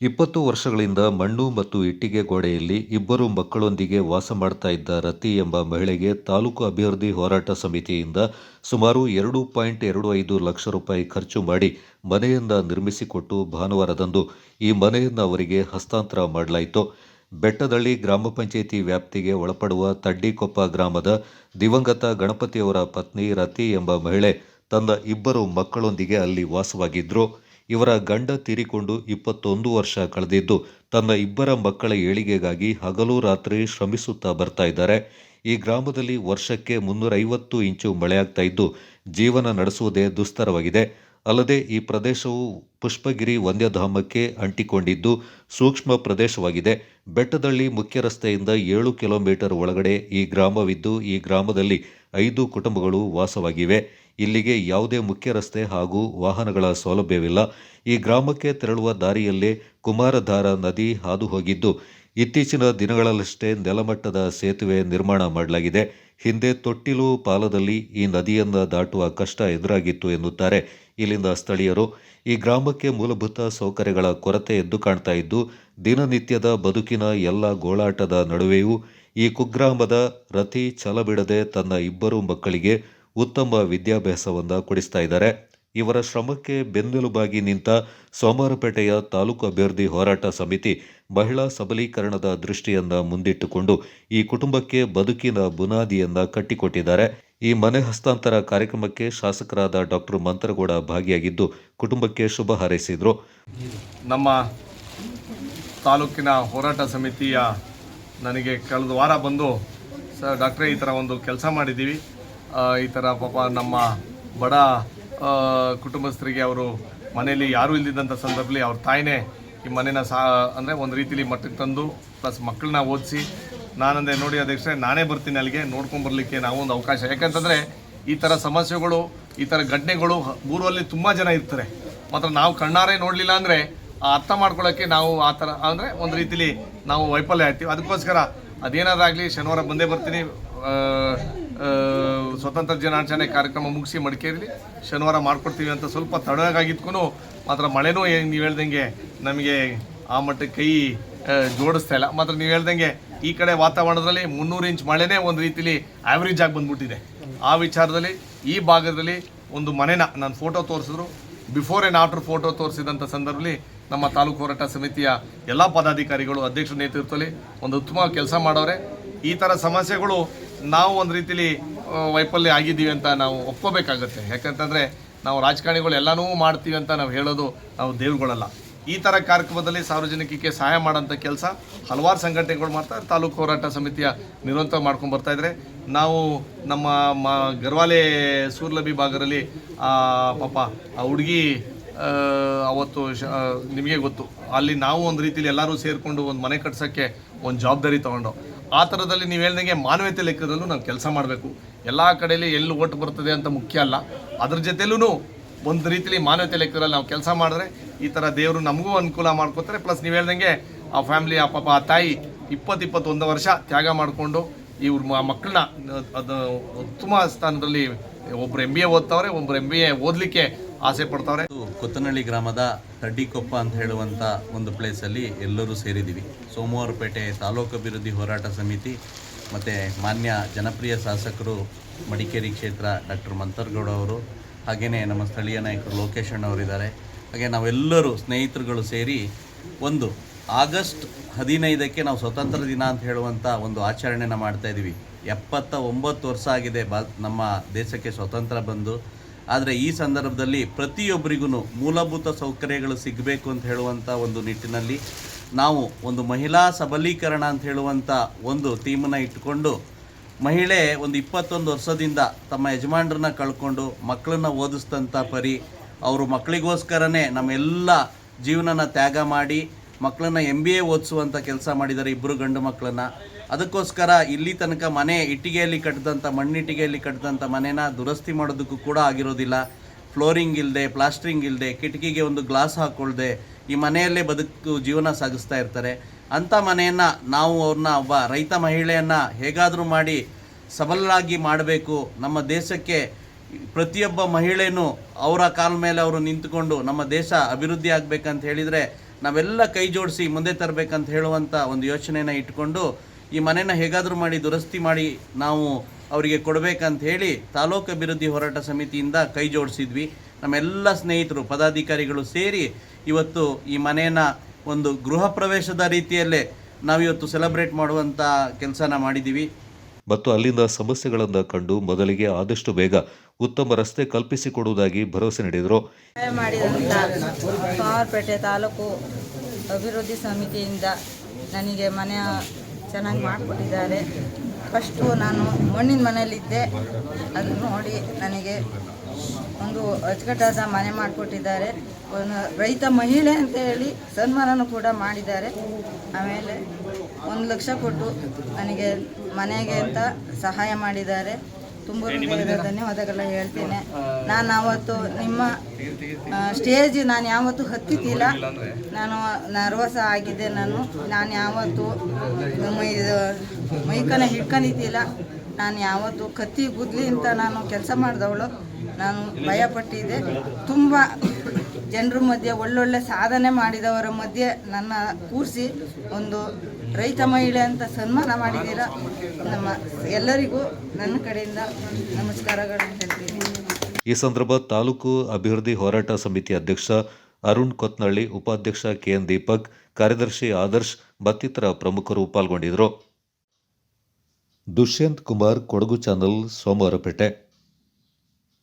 ಇಪ್ಪತ್ತು ವರ್ಷಗಳಿಂದ ಮಣ್ಣು ಮತ್ತು ಇಟ್ಟಿಗೆ ಗೋಡೆಯಲ್ಲಿ ಇಬ್ಬರು ಮಕ್ಕಳೊಂದಿಗೆ ವಾಸ ಮಾಡ್ತಾ ಇದ್ದ ರತಿ ಎಂಬ ಮಹಿಳೆಗೆ ತಾಲೂಕು ಅಭಿವೃದ್ಧಿ ಹೋರಾಟ ಸಮಿತಿಯಿಂದ ಸುಮಾರು ಎರಡು ಪಾಯಿಂಟ್ ಎರಡು ಐದು ಲಕ್ಷ ರೂಪಾಯಿ ಖರ್ಚು ಮಾಡಿ ಮನೆಯನ್ನು ನಿರ್ಮಿಸಿಕೊಟ್ಟು ಭಾನುವಾರದಂದು ಈ ಮನೆಯನ್ನು ಅವರಿಗೆ ಹಸ್ತಾಂತರ ಮಾಡಲಾಯಿತು. ಬೆಟ್ಟದಳ್ಳಿ ಗ್ರಾಮ ಪಂಚಾಯಿತಿ ವ್ಯಾಪ್ತಿಗೆ ಒಳಪಡುವ ತಡ್ಡಿಕೊಪ್ಪ ಗ್ರಾಮದ ದಿವಂಗತ ಗಣಪತಿಯವರ ಪತ್ನಿ ರತಿ ಎಂಬ ಮಹಿಳೆ ತನ್ನ ಇಬ್ಬರು ಮಕ್ಕಳೊಂದಿಗೆ ಅಲ್ಲಿ ವಾಸವಾಗಿದ್ರು. ಇವರ ಗಂಡ ತೀರಿಕೊಂಡು ಇಪ್ಪತ್ತೊಂದು ವರ್ಷ ಕಳೆದಿದ್ದು, ತನ್ನ ಇಬ್ಬರ ಮಕ್ಕಳ ಏಳಿಗೆಗಾಗಿ ಹಗಲು ರಾತ್ರಿ ಶ್ರಮಿಸುತ್ತಾ ಬರ್ತಾ ಇದ್ದಾರೆ. ಈ ಗ್ರಾಮದಲ್ಲಿ ವರ್ಷಕ್ಕೆ ಮುನ್ನೂರೈವತ್ತು ಇಂಚು ಮಳೆಯಾಗ್ತಾ ಇದ್ದು, ಜೀವನ ನಡೆಸುವುದೇ ದುಸ್ತರವಾಗಿದೆ. ಅಲ್ಲದೆ ಈ ಪ್ರದೇಶವು ಪುಷ್ಪಗಿರಿ ವನ್ಯಧಾಮಕ್ಕೆ ಅಂಟಿಕೊಂಡಿದ್ದು ಸೂಕ್ಷ್ಮ ಪ್ರದೇಶವಾಗಿದೆ. ಬೆಟ್ಟದಳ್ಳಿ ಮುಖ್ಯ ರಸ್ತೆಯಿಂದ ಏಳು ಕಿಲೋಮೀಟರ್ ಒಳಗಡೆ ಈ ಗ್ರಾಮವಿದ್ದು, ಈ ಗ್ರಾಮದಲ್ಲಿ ಐದು ಕುಟುಂಬಗಳು ವಾಸವಾಗಿವೆ. ಇಲ್ಲಿಗೆ ಯಾವುದೇ ಮುಖ್ಯ ರಸ್ತೆ ಹಾಗೂ ವಾಹನಗಳ ಸೌಲಭ್ಯವಿಲ್ಲ. ಈ ಗ್ರಾಮಕ್ಕೆ ತೆರಳುವ ದಾರಿಯಲ್ಲೇ ಕುಮಾರಧಾರ ನದಿ ಹಾದು ಹೋಗಿದ್ದು ಇತ್ತೀಚಿನ ದಿನಗಳಲ್ಲಷ್ಟೇ ನೆಲಮಟ್ಟದ ಸೇತುವೆ ನಿರ್ಮಾಣ ಮಾಡಲಾಗಿದೆ. ಹಿಂದೆ ತೊಟ್ಟಿಲು ಪಾಲದಲ್ಲಿ ಈ ನದಿಯನ್ನು ದಾಟುವ ಕಷ್ಟ ಎದುರಾಗಿತ್ತು ಎನ್ನುತ್ತಾರೆ ಇಲ್ಲಿಂದ ಸ್ಥಳೀಯರು. ಈ ಗ್ರಾಮಕ್ಕೆ ಮೂಲಭೂತ ಸೌಕರ್ಯಗಳ ಕೊರತೆ ಎದ್ದು ಕಾಣ್ತಾ ಇದ್ದು, ದಿನನಿತ್ಯದ ಬದುಕಿನ ಎಲ್ಲ ಗೋಳಾಟದ ನಡುವೆಯೂ ಈ ಕುಗ್ರಾಮದ ರತಿ ಛಲಬಿಡದೆ ತನ್ನ ಇಬ್ಬರು ಮಕ್ಕಳಿಗೆ ಉತ್ತಮ ವಿದ್ಯಾಭ್ಯಾಸವನ್ನು ಕೊಡಿಸ್ತಾ ಇದ್ದಾರೆ. ಇವರ ಶ್ರಮಕ್ಕೆ ಬೆನ್ನೆಲುಬಾಗಿ ನಿಂತ ಸೋಮವಾರಪೇಟೆಯ ತಾಲೂಕು ಅಭ್ಯರ್ಥಿ ಹೋರಾಟ ಸಮಿತಿ ಮಹಿಳಾ ಸಬಲೀಕರಣದ ದೃಷ್ಟಿಯನ್ನು ಮುಂದಿಟ್ಟುಕೊಂಡು ಈ ಕುಟುಂಬಕ್ಕೆ ಬದುಕಿನ ಬುನಾದಿಯನ್ನು ಕಟ್ಟಿಕೊಟ್ಟಿದ್ದಾರೆ. ಈ ಮನೆ ಹಸ್ತಾಂತರ ಕಾರ್ಯಕ್ರಮಕ್ಕೆ ಶಾಸಕರಾದ ಡಾಕ್ಟರ್ ಮಂತ್ರಗೌಡ ಭಾಗಿಯಾಗಿದ್ದು ಕುಟುಂಬಕ್ಕೆ ಶುಭ ಹಾರೈಸಿದರು. ನಮ್ಮ ತಾಲೂಕಿನ ಹೋರಾಟ ಸಮಿತಿಯ ನನಗೆ ಕಳೆದ ವಾರ ಬಂದು ಸರ್ ಡಾಕ್ಟ್ರೇ ಈ ಥರ ಒಂದು ಕೆಲಸ ಮಾಡಿದ್ದೀವಿ. ಈ ಥರ ಪಾಪ ನಮ್ಮ ಬಡ ಕುಟುಂಬಸ್ಥರಿಗೆ ಅವರು ಮನೆಯಲ್ಲಿ ಯಾರೂ ಇಲ್ಲದಿದ್ದಂಥ ಸಂದರ್ಭದಲ್ಲಿ ಅವ್ರ ತಾಯಿನೇ ಈ ಮನೇನ ಸಾ, ಅಂದರೆ ಒಂದು ರೀತಿಲಿ ಮಟ್ಟಕ್ಕೆ ತಂದು ಪ್ಲಸ್ ಮಕ್ಕಳನ್ನ ಓದಿಸಿ, ನಾನಂದೆ ನೋಡಿ ಅದಕ್ಕೆ ನಾನೇ ಬರ್ತೀನಿ ಅಲ್ಲಿಗೆ ನೋಡ್ಕೊಂಬರ್ಲಿಕ್ಕೆ ನಾವು ಒಂದು ಅವಕಾಶ. ಯಾಕಂತಂದರೆ ಈ ಥರ ಸಮಸ್ಯೆಗಳು, ಈ ಥರ ಘಟನೆಗಳು ಊರಲ್ಲಿ ತುಂಬ ಜನ ಇರ್ತಾರೆ. ಮಾತ್ರ ನಾವು ಕಣ್ಣಾರೆ ನೋಡಲಿಲ್ಲ ಅಂದರೆ ಅರ್ಥ ಮಾಡ್ಕೊಳ್ಳೋಕ್ಕೆ ನಾವು ಆ ಥರ ಅಂದರೆ ಒಂದು ರೀತಿಲಿ ನಾವು ವೈಫಲ್ಯ ಆಯ್ತೀವಿ ಅದಕ್ಕೋಸ್ಕರ ಅದೇನಾದಾಗಲಿ ಶನಿವಾರ ಬಂದೇ ಬರ್ತೀನಿ. ಸ್ವತಂತ್ರ ದಿನಾಚರಣೆ ಕಾರ್ಯಕ್ರಮ ಮುಗಿಸಿ ಮಡಿಕೇರಿಲಿ ಶನಿವಾರ ಮಾಡ್ಕೊಡ್ತೀವಿ ಅಂತ ಸ್ವಲ್ಪ ತಡವಾಗಿದ್ಕೂ ಮಾತ್ರ ಮಳೆನೂ ನೀವು ಹೇಳ್ದಂಗೆ ನಮಗೆ ಆ ಮಟ್ಟಕ್ಕೆ ಕೈ ಜೋಡಿಸ್ತಾ ಇಲ್ಲ. ಮಾತ್ರ ನೀವು ಹೇಳ್ದಂಗೆ ಈ ಕಡೆ ವಾತಾವರಣದಲ್ಲಿ ಮುನ್ನೂರು ಇಂಚ್ ಮಳೆನೇ ಒಂದು ರೀತಿಲಿ ಆವ್ರೇಜ್ ಆಗಿ ಬಂದ್ಬಿಟ್ಟಿದೆ. ಆ ವಿಚಾರದಲ್ಲಿ ಈ ಭಾಗದಲ್ಲಿ ಒಂದು ಮನೆನ ನಾನು ಫೋಟೋ ತೋರಿಸಿದ್ರು. ಬಿಫೋರ್ ಆ್ಯಂಡ್ ಆಫ್ಟರ್ ಫೋಟೋ ತೋರಿಸಿದಂಥ ಸಂದರ್ಭದಲ್ಲಿ ನಮ್ಮ ತಾಲೂಕು ಹೋರಾಟ ಸಮಿತಿಯ ಎಲ್ಲ ಪದಾಧಿಕಾರಿಗಳು ಅಧ್ಯಕ್ಷರ ನೇತೃತ್ವದಲ್ಲಿ ಒಂದು ಉತ್ತಮ ಕೆಲಸ ಮಾಡೋರೆ. ಈ ಥರ ಸಮಸ್ಯೆಗಳು ನಾವು ಒಂದು ರೀತಿಲಿ ವೈಫಲ್ಯ ಆಗಿದ್ದೀವಿ ಅಂತ ನಾವು ಒಪ್ಕೋಬೇಕಾಗತ್ತೆ. ಯಾಕಂತಂದರೆ, ನಾವು ರಾಜಕಾರಣಿಗಳು ಎಲ್ಲನೂ ಮಾಡ್ತೀವಿ ಅಂತ ನಾವು ಹೇಳೋದು ನಾವು ದೇವ್ರುಗಳಲ್ಲ. ಈ ಥರ ಕಾರ್ಯಕ್ರಮದಲ್ಲಿ ಸಾರ್ವಜನಿಕಕ್ಕೆ ಸಹಾಯ ಮಾಡೋಂಥ ಕೆಲಸ ಹಲವಾರು ಸಂಘಟನೆಗಳು ಮಾಡ್ತಾರೆ ತಾಲೂಕು ಹೋರಾಟ ಸಮಿತಿಯ ನಿರಂತರ ಮಾಡ್ಕೊಂಡು ಬರ್ತಾ ಇದ್ದಾರೆ ನಾವು ನಮ್ಮ ಮ, ಗರ್ವಾಲೆ ಸೂರ್ಲಬಿ ಭಾಗದಲ್ಲಿ ಪಾಪ, ಆ ಹುಡುಗಿ ಅವತ್ತು ಶ ನಿಮಗೆ ಗೊತ್ತು. ಅಲ್ಲಿ ನಾವು ಒಂದು ರೀತಿಯಲ್ಲಿ ಎಲ್ಲರೂ ಸೇರಿಕೊಂಡು ಒಂದು ಮನೆ ಕಟ್ಸೋಕ್ಕೆ ಒಂದು ಜವಾಬ್ದಾರಿ ತೊಗೊಂಡು. ಆ ಥರದಲ್ಲಿ ನೀವು ಹೇಳ್ದಂಗೆ ಮಾನವೀಯತೆ ಲೆಕ್ಕದಲ್ಲೂ ನಾವು ಕೆಲಸ ಮಾಡಬೇಕು. ಎಲ್ಲ ಕಡೆಯಲ್ಲಿ ಎಲ್ಲಿ ಓಟ್ ಬರ್ತದೆ ಅಂತ ಮುಖ್ಯ ಅಲ್ಲ. ಅದ್ರ ಜೊತೆಲೂ ಒಂದು ರೀತಿಲಿ ಮಾನವೀಯತೆ ಲೆಕ್ಕದಲ್ಲಿ ನಾವು ಕೆಲಸ ಮಾಡಿದ್ರೆ ಈ ಥರ ದೇವರು ನಮಗೂ ಅನುಕೂಲ ಮಾಡ್ಕೋತಾರೆ. ಪ್ಲಸ್ ನೀವು ಹೇಳ್ದಂಗೆ ಆ ಫ್ಯಾಮಿಲಿ, ಆ ಪಾಪ, ಆ ತಾಯಿ ಇಪ್ಪತ್ತು ಇಪ್ಪತ್ತೊಂದು ವರ್ಷ ತ್ಯಾಗ ಮಾಡಿಕೊಂಡು ಇವ್ರ ಮಕ್ಕಳನ್ನ ಅದು ಉತ್ತಮ ಸ್ಥಾನದಲ್ಲಿ ಒಬ್ಬರು ಎಂ ಬಿ ಎ ಓದ್ತಾವ್ರೆ, ಒಬ್ರು ಎಂ ಬಿ ಎ ಓದಲಿಕ್ಕೆ ಆಸೆ ಪಡ್ತಾವ್ರೆ. ಕೊತ್ತನಹಳ್ಳಿ ಗ್ರಾಮದ ತಡ್ಡಿಕೊಪ್ಪ ಅಂತ ಹೇಳುವಂಥ ಒಂದು ಪ್ಲೇಸಲ್ಲಿ ಎಲ್ಲರೂ ಸೇರಿದ್ದೀವಿ. ಸೋಮವಾರಪೇಟೆ ತಾಲೂಕು ಅಭಿವೃದ್ಧಿ ಹೋರಾಟ ಸಮಿತಿ ಮತ್ತು ಮಾನ್ಯ ಜನಪ್ರಿಯ ಶಾಸಕರು ಮಡಿಕೇರಿ ಕ್ಷೇತ್ರ ಡಾಕ್ಟರ್ ಮಂತರ್ಗೌಡ ಅವರು ಹಾಗೆಯೇ ನಮ್ಮ ಸ್ಥಳೀಯ ನಾಯಕರು ಲೋಕೇಶ್ ಅಣ್ಣವರಿದ್ದಾರೆ ಹಾಗೆ ನಾವೆಲ್ಲರೂ ಸ್ನೇಹಿತರುಗಳು ಸೇರಿ ಒಂದು ಆಗಸ್ಟ್ ಹದಿನೈದಕ್ಕೆ ನಾವು ಸ್ವತಂತ್ರ ದಿನ ಅಂತ ಹೇಳುವಂಥ ಒಂದು ಆಚರಣೆನ ಮಾಡ್ತಾಯಿದ್ದೀವಿ ಎಪ್ಪತ್ತ ಒಂಬತ್ತು ವರ್ಷ ಆಗಿದೆ ಬಾ ನಮ್ಮ ದೇಶಕ್ಕೆ ಸ್ವತಂತ್ರ ಬಂದು. ಆದರೆ ಈ ಸಂದರ್ಭದಲ್ಲಿ ಪ್ರತಿಯೊಬ್ಬರಿಗೂ ಮೂಲಭೂತ ಸೌಕರ್ಯಗಳು ಸಿಗಬೇಕು ಅಂತ ಹೇಳುವಂಥ ಒಂದು ನಿಟ್ಟಿನಲ್ಲಿ ನಾವು ಒಂದು ಮಹಿಳಾ ಸಬಲೀಕರಣ ಅಂತ ಹೇಳುವಂಥ ಒಂದು ಥೀಮನ್ನು ಇಟ್ಟುಕೊಂಡು ಮಹಿಳೆ ಒಂದು ಇಪ್ಪತ್ತೊಂದು ವರ್ಷದಿಂದ ತಮ್ಮ ಯಜಮಾನ್ರನ್ನ ಕಳ್ಕೊಂಡು ಮಕ್ಕಳನ್ನ ಓದಿಸ್ತಂಥ ಪರಿ ಅವರು ಮಕ್ಕಳಿಗೋಸ್ಕರನೇ ನಮ್ಮೆಲ್ಲ ಜೀವನನ ತ್ಯಾಗ ಮಾಡಿ ಮಕ್ಕಳನ್ನ ಎಂ ಬಿ ಎ ಓದಿಸುವಂಥ ಕೆಲಸ ಮಾಡಿದ್ದಾರೆ ಇಬ್ಬರು ಗಂಡು ಮಕ್ಕಳನ್ನ ಅದಕ್ಕೋಸ್ಕರ ಇಲ್ಲಿ ತನಕ ಮನೆ ಇಟ್ಟಿಗೆಯಲ್ಲಿ ಕಟ್ಟಿದಂಥ ಮಣ್ಣಿಟ್ಟಿಗೆಯಲ್ಲಿ ಕಟ್ಟಿದಂಥ ಮನೆನ ದುರಸ್ತಿ ಮಾಡೋದಕ್ಕೂ ಕೂಡ ಆಗಿರೋದಿಲ್ಲ. ಫ್ಲೋರಿಂಗ್ ಇಲ್ಲದೆ ಪ್ಲಾಸ್ಟ್ರಿಂಗ್ ಇಲ್ಲದೆ ಕಿಟಕಿಗೆ ಒಂದು ಗ್ಲಾಸ್ ಹಾಕ್ಕೊಳ್ದೆ ಈ ಮನೆಯಲ್ಲೇ ಬದುಕು, ಜೀವನ ಸಾಗಿಸ್ತಾ ಇರ್ತಾರೆ. ಅಂಥ ಮನೆಯನ್ನು ನಾವು ಅವ್ರನ್ನ, ಒಬ್ಬ ರೈತ ಮಹಿಳೆಯನ್ನು ಹೇಗಾದರೂ ಮಾಡಿ ಸಬಲರಾಗಿ ಮಾಡಬೇಕು. ನಮ್ಮ ದೇಶಕ್ಕೆ ಪ್ರತಿಯೊಬ್ಬ ಮಹಿಳೆಯೂ ಅವರ ಕಾಲ ಮೇಲೆ ಅವರು ನಿಂತುಕೊಂಡು ನಮ್ಮ ದೇಶ ಅಭಿವೃದ್ಧಿ ಆಗಬೇಕಂತ ಹೇಳಿದರೆ ನಾವೆಲ್ಲ ಕೈ ಜೋಡಿಸಿ ಮುಂದೆ ತರಬೇಕಂತ ಹೇಳುವಂಥ ಒಂದು ಯೋಚನೆಯನ್ನು ಇಟ್ಕೊಂಡು ಈ ಮನೆಯನ್ನು ಹೇಗಾದರೂ ಮಾಡಿ ದುರಸ್ತಿ ಮಾಡಿ ನಾವು ಅವರಿಗೆ ಕೊಡಬೇಕಂತ ಹೇಳಿ ತಾಲೂಕು ಅಭಿವೃದ್ಧಿ ಹೋರಾಟ ಸಮಿತಿಯಿಂದ ಕೈ ಜೋಡಿಸಿದ್ವಿ. ನಮ್ಮೆಲ್ಲ ಸ್ನೇಹಿತರು, ಪದಾಧಿಕಾರಿಗಳು ಸೇರಿ ಇವತ್ತು ಈ ಮನೆಯನ್ನು ಒಂದು ಗೃಹ ಪ್ರವೇಶದ ರೀತಿಯಲ್ಲೇ ನಾವಿವತ್ತು ಸೆಲೆಬ್ರೇಟ್ ಮಾಡುವಂಥ ಕೆಲಸನ ಮಾಡಿದ್ದೀವಿ ಮತ್ತು ಅಲ್ಲಿಂದ ಸಮಸ್ಯೆಗಳನ್ನು ಕಂಡು ಮೊದಲಿಗೆ ಆದಷ್ಟು ಬೇಗ ಉತ್ತಮ ರಸ್ತೆ ಕಲ್ಪಿಸಿಕೊಡುವುದಾಗಿ ಭರವಸೆ ನೀಡಿದರು. ಪಾವರ್ಪೇಟೆ ತಾಲೂಕು ಅಭಿವೃದ್ಧಿ ಸಮಿತಿಯಿಂದ ನನಗೆ ಮನೆ ಚೆನ್ನಾಗಿ ಮಾಡಿಕೊಟ್ಟಿದ್ದಾರೆ. ಫಸ್ಟು ನಾನು ಮಣ್ಣಿನ ಮನೆಯಲ್ಲಿದ್ದೆ. ಅದು ನೋಡಿ ನನಗೆ ಒಂದು ಅಚ್ಚುಕಟ್ಟಾದ ಮನೆ ಮಾಡಿಕೊಟ್ಟಿದ್ದಾರೆ. ಒಂದು ರೈತ ಮಹಿಳೆ ಅಂತ ಹೇಳಿ ಸನ್ಮಾನನೂ ಕೂಡ ಮಾಡಿದ್ದಾರೆ. ಆಮೇಲೆ ಒಂದು ಲಕ್ಷ ಕೊಟ್ಟು ನನಗೆ ಮನೆಗೆ ಅಂತ ಸಹಾಯ ಮಾಡಿದ್ದಾರೆ. ತುಂಬ ಹೃದಯದ ಧನ್ಯವಾದಗಳು ಹೇಳ್ತೇನೆ. ನಾನು ಅವತ್ತು ನಿಮ್ಮ ಸ್ಟೇಜ್ ನಾನು ಯಾವತ್ತೂ ಹತ್ತಿದ್ದಿಲ್ಲ ನಾನು ನರ್ವಸ್ ಆಗಿದ್ದೆ. ನಾನು ನಾನು ಯಾವತ್ತು ಮೈ ಮೈಕನ ಹಿಡ್ಕೊಂಡಿದ್ದಿಲ್ಲ. ನಾನು ಯಾವತ್ತು ಕತ್ತಿ ಗುದ್ಲಿ ಅಂತ ನಾನು ಕೆಲಸ ಮಾಡಿದವಳು. ನಾನು ಭಯಪಟ್ಟಿದ್ದೆ. ತುಂಬ ಜನರ ಮಧ್ಯೆ ಒಳ್ಳೊಳ್ಳೆ ಸಾಧನೆ ಮಾಡಿದವರ ಮಧ್ಯೆ ನನ್ನ ಕೂರಿಸಿ ಒಂದು ರೈತ ಮಹಿಳೆ ಅಂತ ಸನ್ಮಾನ ಮಾಡಿದ್ದೀರ? ನಮ್ಮ ಎಲ್ಲರಿಗೂ ನನ್ನ ಕಡೆಯಿಂದ ನಮಸ್ಕಾರಗಳನ್ನು ಹೇಳ್ತೀನಿ. ಈ ಸಂದರ್ಭ ತಾಲೂಕು ಅಭಿವೃದ್ಧಿ ಹೋರಾಟ ಸಮಿತಿ ಅಧ್ಯಕ್ಷ ಅರುಣ್ ಕೊತ್ನಳ್ಳಿ, ಉಪಾಧ್ಯಕ್ಷ ಕೆಎನ್ ದೀಪಕ್, ಕಾರ್ಯದರ್ಶಿ ಆದರ್ಶ್ ಮತ್ತಿತರ ಪ್ರಮುಖರು ಪಾಲ್ಗೊಂಡಿದ್ದರು. ದುಷ್ಯಂತ್ ಕುಮಾರ್ ಕೊಡಗು ಚಾನಲ್, ಸೋಮವಾರಪೇಟೆ.